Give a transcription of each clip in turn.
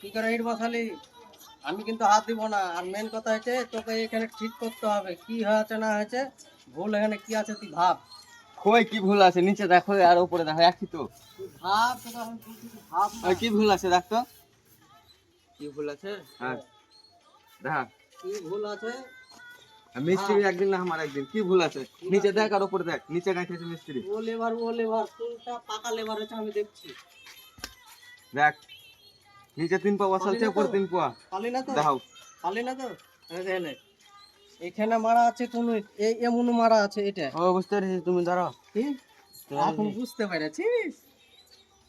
কি করে ইট বসালি? আমি কিন্তু হাত দিব না। আর মেন কথা হচ্ছে তোকে এখানে ঠিক করতে হবে। কি হয়েছে না হয়েছে ভুল এখানে কি আছে তুই ভাব। কই কি ভুল আছে? নিচে দেখো আর উপরে দেখো একই তো। ভাব তোকে আমি ভাব কি ভুল আছে দেখ তো। কি ভুল আছে? হ্যাঁ। দেখ। কি ভুল আছে? মিস্ত্রি একদিন না আমার একদিন। কি ভুল আছে? নিচে দেখ আর উপরে দেখ। নিচে গাইতেছে মিস্ত্রি ও লেবার ও লেবার কোনটা পাকা লেবার হচ্ছে আমি দেখছি। দেখ। নিচে তিন পা বসালছে উপরে তিন পা পালি না তো? দেখাও পালি না তো? এলে। এখানে মারা আছে কোন এই এমন মারা আছে এটা। ও বুঝতে পেরেছি। তুমি ধরো কি? এখন বুঝতে পেরেছিস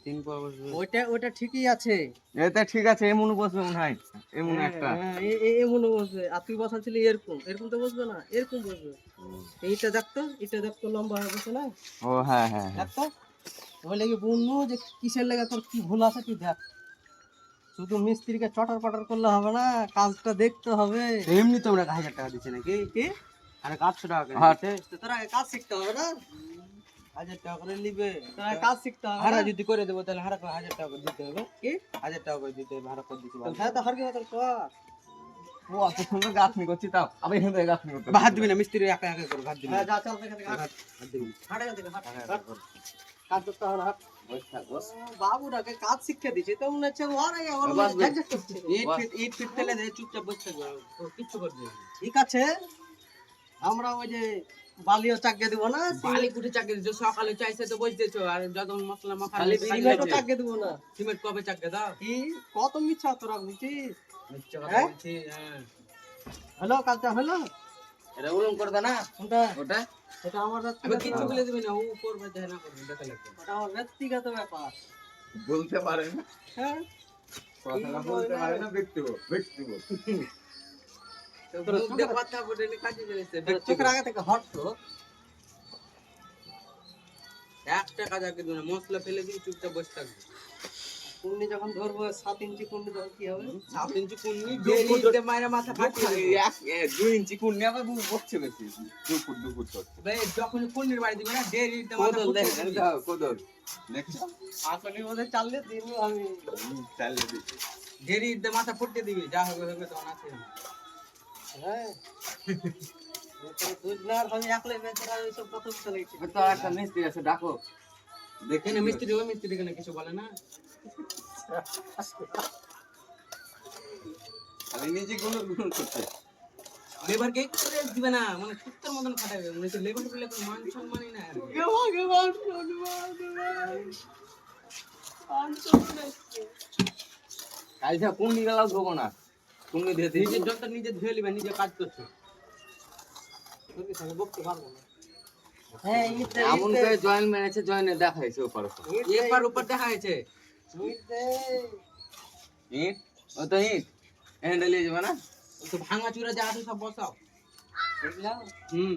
তিন পা বসবে ওইটা ওইটা ঠিকই আছে। এটা ঠিক আছে এমন বসবে মনে হয়। এমন একটা। হ্যাঁ, এ- এ- এমন বসবে। আর তুই বসাচ্ছিলি এরকম এরকম তো বসবে না এরকম বসবে। এইটা দেখতো এটা দেখতো লম্বা হয়ে বসে না। ও হ্যাঁ হ্যাঁ হ্যাঁ। দেখতো ওই লেগে বলব যে কিসের লেগে তোর কি ভুল আছে তুই দেখ। শুধু মিস্ত্রিকে চটার পটার করলে হবে না কাজটা দেখতে হবে। এমনি তোমরা হাজার টাকা দিচ্ছে নাকি? কি আরে আটশো টাকা হ্যাঁ। তো তোরা কাজ শিখতে হবে না? হাজার টাকা করে নিবে। তোরা কাজ শিখতে হবে হারা যদি করে দেবো তাহলে হারা করে হাজার টাকা করে দিতে হবে। কি? হাজার টাকা করে দিতে হবে হারা করে দিতে হবে। হ্যাঁ তো হারকি মতন কর। ও এত সুন্দর গাছনি করছি তাও। আবার এখান থেকে গাছনি করতে হাত দিবি না মিস্ত্রি একা একা করে হাত দিবি হ্যাঁ যা চল দেখে দেখে হাত দিবি। হাট এখান থেকে হাট। হাট। কাজ করতে হবে হাট। বস থাক বস। বাবুরাকে কাজ শিক্ষা দিচ্ছে তো মনে হচ্ছে ওর ওর বাস, মধ্যে ঝাকঝাক করছে। ইট ফিট ইট ফিট ফেলে চুপচাপ বসে কিচ্ছু করবে ঠিক আছে? আমরা ওই যে বালিও চাকিয়ে দিব না বালি কুটে চাকরি দিচ্ছ সকালে চাইছে তো বসতেছো আর যত মশলা মাখা খালি সিমেন্টও চাকিয়ে দিব না। সিমেন্ট কবে চাকরি দাও? কি? কত মিথ্যা তোরা বুঝছিস মিথ্যে কথা হ্যাঁ? হ্যাঁ। হ্যালো কাজটা হলো? এটা উলুম করে দে না? কোনটা? ওটা? এটা আমার আমি ব্যক্তিগত কিচ্ছু বলে দিবি না ও করবে দেখে না করবে দেখা লাগবে। ওটা আমার ব্যক্তিগত ব্যাপার। বলতে পারে না। হ্যাঁ? কথাটা বলতে পারে না ব্যক্তিব ব্যক্তিব তো মুখ দিয়ে কথা বলে কাজে চলেছে চোখের আগে থেকে হট তো। একটা কাজ আগে দিবি মশলা ফেলে দিবি চুপচাপ বসে থাকবি। কুন্ডি যখন ধরবো সাত ইঞ্চি কুন্ডি তখন কি হবে? সাত ইঞ্চি কুন্নি ডেলি মায়ের মাথা ফাটিয়ে। দুই ইঞ্চি বসছে বেশি। যখন বাড়ি দিবি না মাথা কোদল ফুটিয়ে দিবি। দাও কোদল। দেখছ? আসলে ওদের চাললে দিব আমি দিচ্ছি মাথা দিবি যা হবে হবে তখন আছে না একটা মিস্ত্রি আছে ডাকো দেখে এখানে মিস্ত্রি মিস্ত্রি কিছু বলে না করছে লেবার কে করে দিবে না মানে কুত্তার মতন খাটাবে মানে তো লেবার বলে কোনো মান সম্মানই না কালকে কোন গেলাম না? কোন দিয়ে দিয়েছি? নিজের জলটা নিজে ধুয়ে নিবে নিজে কাজ করছ। তোকে সঙ্গে বকতে পারব না। হ্যাঁ এমন করে জয়েন মেরেছে জয়েনে দেখাইছে ওপর ইট দে, একবার উপর দেখা হয়েছে ইট ও তো ইট হ্যান্ডেল যাবে না? তো ভাঙা চুরা যা আছে সব বসাও। হুম।